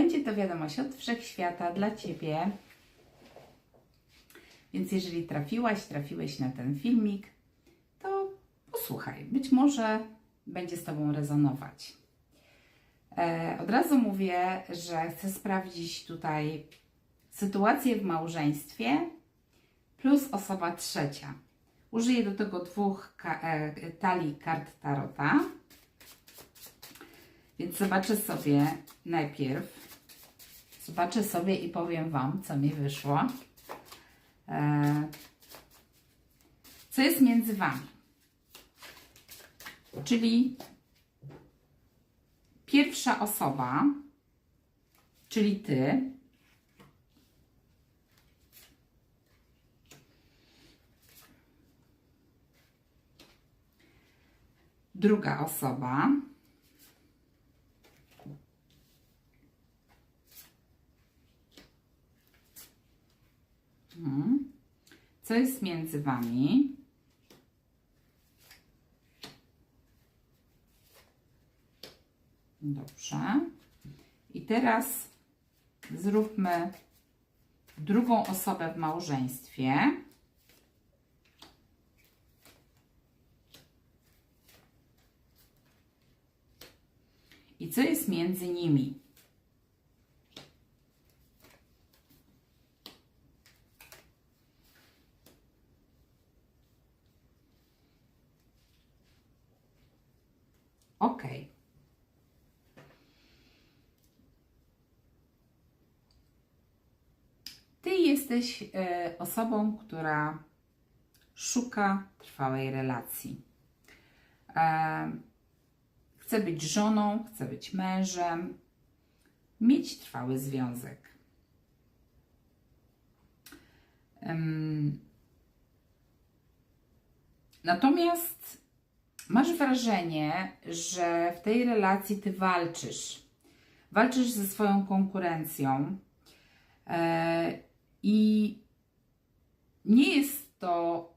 Będzie to wiadomość od wszechświata dla Ciebie. Więc jeżeli trafiłaś, trafiłeś na ten filmik, to posłuchaj. Być może będzie z Tobą rezonować. E, od razu mówię, że chcę sprawdzić tutaj sytuację w małżeństwie plus osoba trzecia. Użyję do tego dwóch e, talii kart Tarota. Więc zobaczę sobie najpierw, zobaczę sobie i powiem Wam, co mi wyszło. E, co jest między Wami? Czyli pierwsza osoba, czyli Ty, druga osoba, Mhm. Co jest między Wami? Dobrze. I teraz zróbmy drugą osobę w małżeństwie. I co jest między nimi? Ok. Ty jesteś e, osobą, która szuka trwałej relacji. E, chce być żoną, chce być mężem, mieć trwały związek. Natomiast masz wrażenie, że w tej relacji ty walczysz. Walczysz ze swoją konkurencją e, i nie jest to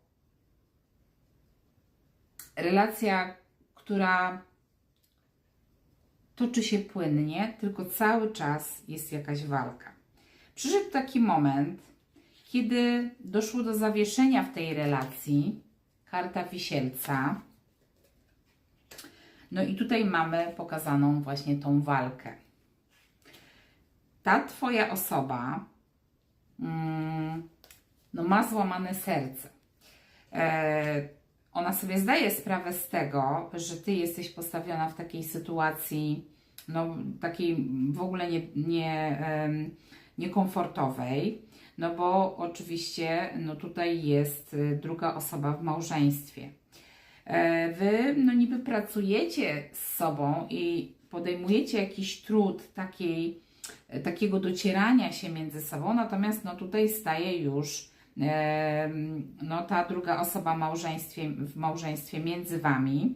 relacja, która toczy się płynnie, tylko cały czas jest jakaś walka. Przyszedł taki moment, kiedy doszło do zawieszenia w tej relacji, karta wisielca. No i tutaj mamy pokazaną właśnie tą walkę. Ta Twoja osoba mm, no ma złamane serce. E, ona sobie zdaje sprawę z tego, że Ty jesteś postawiona w takiej sytuacji, no takiej w ogóle nie, nie, niekomfortowej, no bo oczywiście no tutaj jest y, druga osoba w małżeństwie. E, Wy no niby pracujecie z sobą i podejmujecie jakiś trud takiej, e, takiego docierania się między sobą, natomiast no tutaj staje już em, no ta druga osoba małżeństwie, w małżeństwie między Wami.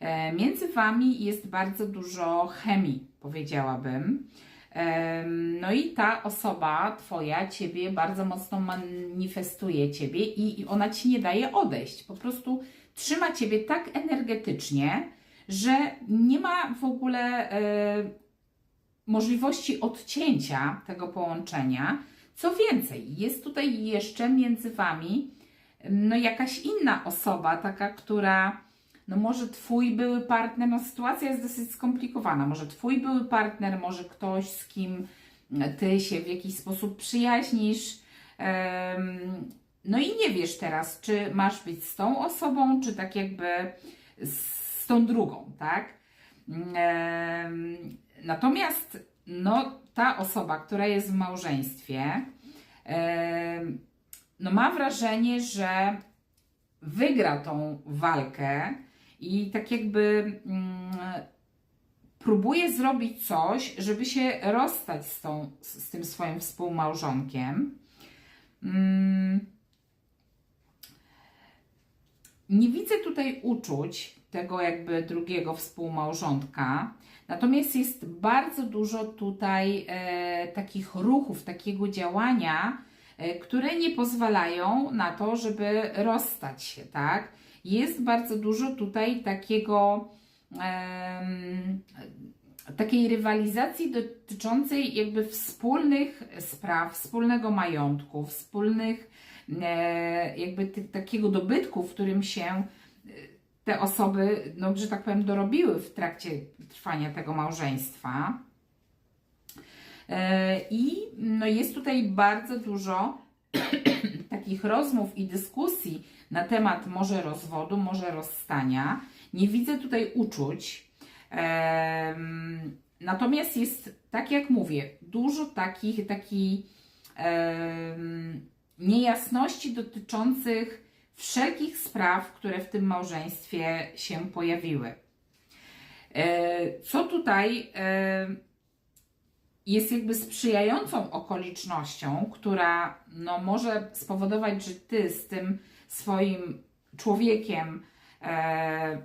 E, Między Wami jest bardzo dużo chemii, powiedziałabym. No i ta osoba Twoja Ciebie bardzo mocno manifestuje Ciebie i ona Ci nie daje odejść. Po prostu trzyma Ciebie tak energetycznie, że nie ma w ogóle e, możliwości odcięcia tego połączenia. Co więcej, jest tutaj jeszcze między Wami no jakaś inna osoba, taka, która no może Twój były partner, no sytuacja jest dosyć skomplikowana, może Twój były partner, może ktoś, z kim Ty się w jakiś sposób przyjaźnisz, no i nie wiesz teraz, czy masz być z tą osobą, czy tak jakby z tą drugą, tak? Em, Natomiast no, ta osoba, która jest w małżeństwie, no ma wrażenie, że wygra tą walkę i tak jakby mm, próbuje zrobić coś, żeby się rozstać z, tą, z tym swoim współmałżonkiem. Mm, nie widzę tutaj uczuć tego jakby drugiego współmałżonka, natomiast jest bardzo dużo tutaj e, takich ruchów, takiego działania, e, które nie pozwalają na to, żeby rozstać się, tak? Jest bardzo dużo tutaj takiego em, takiej rywalizacji dotyczącej jakby wspólnych spraw, wspólnego majątku, wspólnych e, jakby ty, takiego dobytku, w którym się e, te osoby, no, że tak powiem, dorobiły w trakcie trwania tego małżeństwa. E, I no, jest tutaj bardzo dużo takich rozmów i dyskusji na temat może rozwodu, może rozstania. Nie widzę tutaj uczuć. Natomiast jest, tak jak mówię, dużo takich, em, niejasności dotyczących wszelkich spraw, które w tym małżeństwie się pojawiły. E, Co tutaj e, jest jakby sprzyjającą okolicznością, która no, może spowodować, że ty z tym swoim człowiekiem e,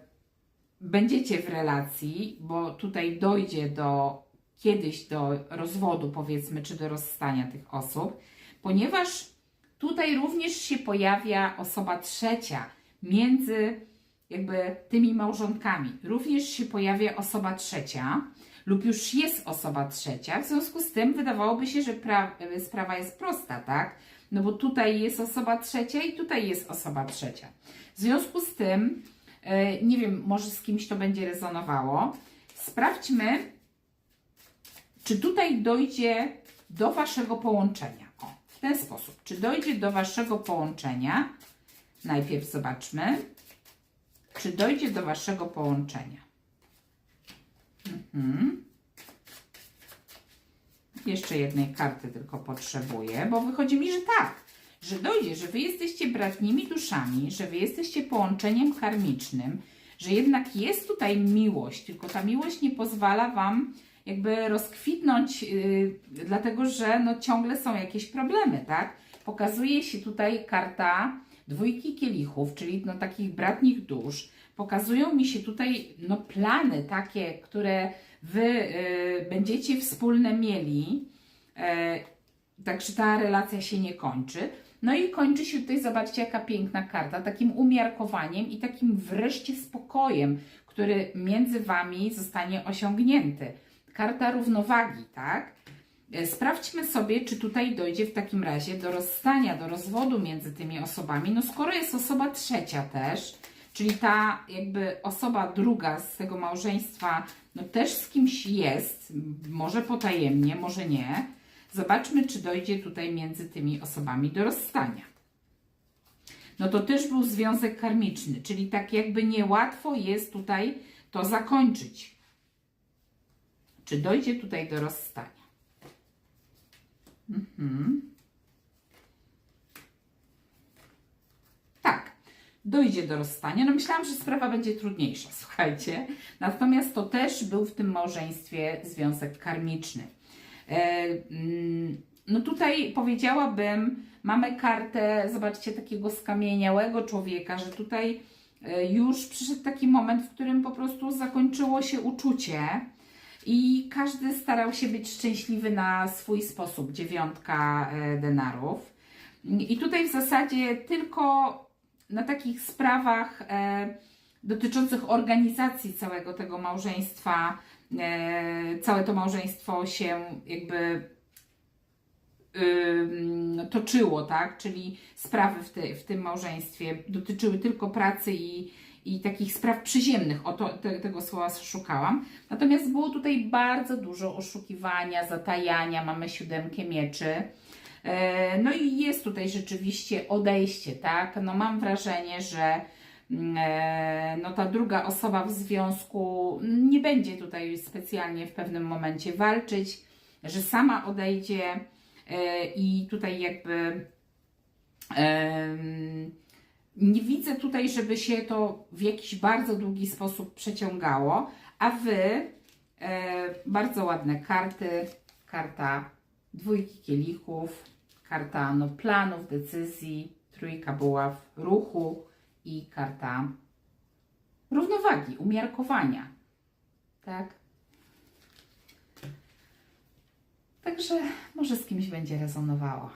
będziecie w relacji, bo tutaj dojdzie do kiedyś do rozwodu, powiedzmy, czy do rozstania tych osób, ponieważ tutaj również się pojawia osoba trzecia między jakby tymi małżonkami. Również się pojawia osoba trzecia lub już jest osoba trzecia. W związku z tym wydawałoby się, że pra- sprawa jest prosta, tak? No bo tutaj jest osoba trzecia i tutaj jest osoba trzecia. W związku z tym, e, nie wiem, może z kimś to będzie rezonowało. Sprawdźmy, czy tutaj dojdzie do Waszego połączenia. Ten sposób. Czy dojdzie do Waszego połączenia? Najpierw zobaczmy, czy dojdzie do Waszego połączenia. Mhm. Jeszcze jednej karty tylko potrzebuję, bo wychodzi mi, że tak, że dojdzie, że Wy jesteście bratnimi duszami, że Wy jesteście połączeniem karmicznym, że jednak jest tutaj miłość, tylko ta miłość nie pozwala Wam jakby rozkwitnąć, yy, dlatego że no, ciągle są jakieś problemy, tak? Pokazuje się tutaj karta dwójki kielichów, czyli no, takich bratnich dusz. Pokazują mi się tutaj no, plany takie, które Wy y, będziecie wspólne mieli, e, także ta relacja się nie kończy. No i kończy się tutaj, zobaczcie, jaka piękna karta, takim umiarkowaniem i takim wreszcie spokojem, który między Wami zostanie osiągnięty. Karta równowagi, tak? E, Sprawdźmy sobie, czy tutaj dojdzie w takim razie do rozstania, do rozwodu między tymi osobami. No skoro jest osoba trzecia też, czyli ta jakby osoba druga z tego małżeństwa, no też z kimś jest, może potajemnie, może nie. Zobaczmy, czy dojdzie tutaj między tymi osobami do rozstania. No to też był związek karmiczny, czyli tak jakby niełatwo jest tutaj to zakończyć. Czy dojdzie tutaj do rozstania? Mhm. Tak, dojdzie do rozstania. No myślałam, że sprawa będzie trudniejsza, słuchajcie. Natomiast to też był w tym małżeństwie związek karmiczny. E, mm, no tutaj powiedziałabym, mamy kartę, zobaczcie, takiego skamieniałego człowieka, że tutaj e, już przyszedł taki moment, w którym po prostu zakończyło się uczucie i każdy starał się być szczęśliwy na swój sposób. Dziewiątka e, denarów. I tutaj w zasadzie tylko na takich sprawach e, dotyczących organizacji całego tego małżeństwa, e, całe to małżeństwo się jakby toczyło, tak? Czyli sprawy w, te, w tym małżeństwie dotyczyły tylko pracy i, i takich spraw przyziemnych, o to, te, tego słowa szukałam. Natomiast było tutaj bardzo dużo oszukiwania, zatajania, mamy siódemkę mieczy. E, No i jest tutaj rzeczywiście odejście, tak? No mam wrażenie, że mm, e, no ta druga osoba w związku nie będzie tutaj specjalnie w pewnym momencie walczyć, że sama odejdzie e, i tutaj jakby nie widzę tutaj, żeby się to w jakiś bardzo długi sposób przeciągało, a Wy e, bardzo ładne karty, karta dwójki kielichów, karta no, planów, decyzji, trójka buław, ruchu i karta równowagi, umiarkowania. Tak? Także może z kimś będzie rezonowało.